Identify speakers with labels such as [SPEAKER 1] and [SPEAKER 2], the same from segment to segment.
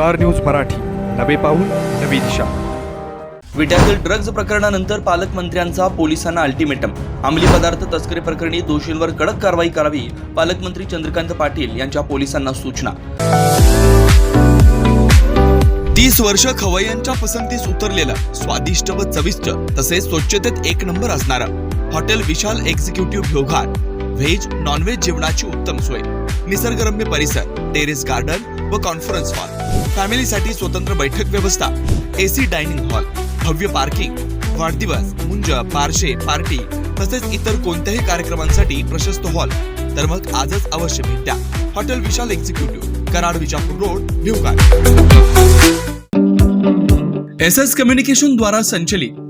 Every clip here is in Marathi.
[SPEAKER 1] Star news Marathi. नवे पाऊल नवी दिशा.
[SPEAKER 2] विट्यातील ड्रग्ज प्रकरणानंतर पालकमंत्र्यांचा पोलिसांना अल्टिमेटम. अंमली पदार्थ तस्करी प्रकरणी दोषींवर कडक कारवाई करावी पालकमंत्री चंद्रकांत पाटील यांच्या पोलिसांना सूचना. तीस वर्ष खवय्यांच्या पसंतीस उतरलेलं स्वादिष्ट व चविष्ट तसेच स्वच्छतेत एक नंबर असणारं हॉटेल विशाल एक्झिक्युटिव्ह घोघाट व्हेज नॉनव्हेज जेवणाची उत्तम सोय. निसर्गरम्य परिसर टेरेस गार्डन व कॉन्फरन्स हॉल फॅमिलीसाठी स्वतंत्र बैठक व्यवस्था एसी डायनिंग हॉल भव्य पार्किंग वाढदिवस मुंज पारशे पार्टी तसेच इतर कोणत्याही कार्यक्रमांसाठी प्रशस्त हॉल तर मग आजच अवश्य भेट द्या. Hotel Vishal executive Karad Vijapur road new S S communication द्वारा संचलित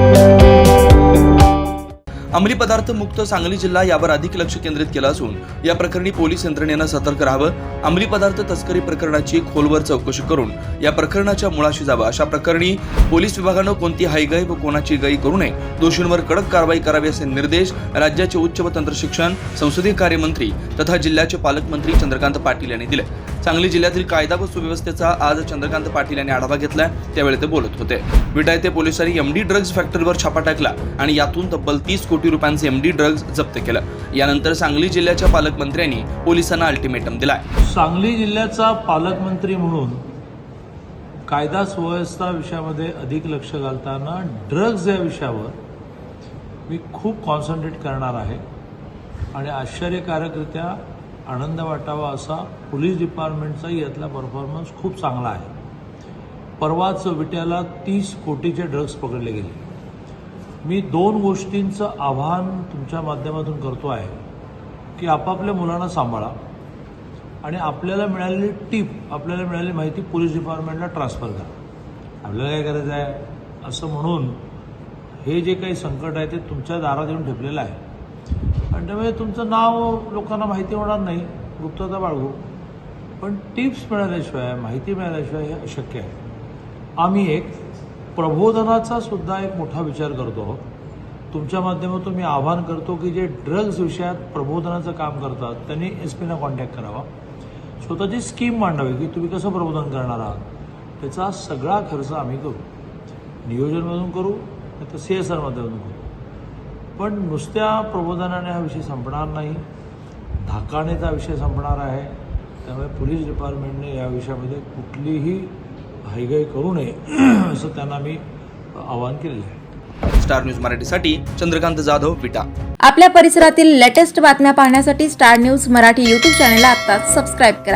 [SPEAKER 2] अंमली पदार्थ मुक्त सांगली जिल्हा यावर अधिक लक्ष केंद्रित केलं असून या प्रकरणी पोलीस यंत्रणेनं सतर्क राहावं अंमली पदार्थ तस्करी प्रकरणाची खोलवर चौकशी करून या प्रकरणाच्या मुळाशी जावं. अशा प्रकरणी पोलीस विभागानं कोणती हायगय व कोणाची गई करू नये दोषींवर कडक कारवाई करावी असे निर्देश राज्याचे उच्च व तंत्रशिक्षण संसदीय कार्यमंत्री तथा जिल्ह्याचे पालकमंत्री चंद्रकांत पाटील यांनी दिले. सांगली जिल्ह्यातील कायदा व सुव्यवस्थेचा आज चंद्रकांत पाटील यांनी आढावा घेतला त्यावेळी ते बोलत होते. विटा येथे पोलिसांनी एमडी ड्रग्ज फॅक्टरीवर छापा टाकला आणि यातून तब्बल तीस कोटी रुपयांचे एमडी ड्रग्ज जप्त केलं. यानंतर सांगली जिल्ह्याच्या पालकमंत्र्यांनी पोलिसांना अल्टिमेटम दिलाय.
[SPEAKER 3] सांगली जिल्ह्याचा पालकमंत्री म्हणून कायदा सुव्यवस्था विषयामध्ये अधिक लक्ष घालताना ड्रग्ज या विषयावर मी खूप कॉन्सन्ट्रेट करणार आहे. आणि आश्चर्यकारकरित्या आनंद वाटावा असा पोलीस डिपार्टमेंटचा यातला परफॉर्मन्स खूप चांगला आहे. परवाच विट्याला तीस कोटीचे ड्रग्स पकडले गेले. मी दोन गोष्टींचं आव्हान तुमच्या माध्यमातून करतो आहे की आपापल्या मुलांना सांभाळा आणि आपल्याला मिळालेली टीप आपल्याला मिळालेली माहिती पोलीस डिपार्टमेंटला ट्रान्सफर करा. आपल्याला काय करायचं आहे? असं म्हणून हे जे काही संकट आहे ते तुमच्या दारात येऊन ठेपलेलं आहे. आणि त्यामुळे तुमचं नाव लोकांना माहिती होणार नाही गुप्तता बाळगू. पण टिप्स मिळाल्याशिवाय माहिती मिळाल्याशिवाय हे अशक्य आहे. आम्ही एक प्रबोधनाचा सुद्धा एक मोठा विचार करतो. आहोत तुमच्या माध्यमातून मी आवाहन करतो की जे ड्रग्ज विषयात प्रबोधनाचं काम करतात त्यांनी एस पीना कॉन्टॅक्ट करावा. स्वतःची स्कीम मांडावी की तुम्ही कसं प्रबोधन करणार आहात. त्याचा सगळा खर्च आम्ही करू. नियोजनमधून करू नाही तर सी एस आर माध्यमातून करू. पण नुसत्या प्रबोधनाने हा विषय संपणार नाही. धाकानेचा विषय संपणार आहे. त्यामुळे पोलीस डिपार्टमेंटने या विषयामध्ये कुठलीही हायगाई करू नये असं त्यांना मी आवाहन केलेलं आहे.
[SPEAKER 2] स्टार न्यूज मराठीसाठी चंद्रकांत जाधव विटा.
[SPEAKER 4] आपल्या परिसरातील लेटेस्ट बातम्या पाहण्यासाठी स्टार न्यूज मराठी यूट्यूब चॅनलला आत्ताच सबस्क्राईब करा.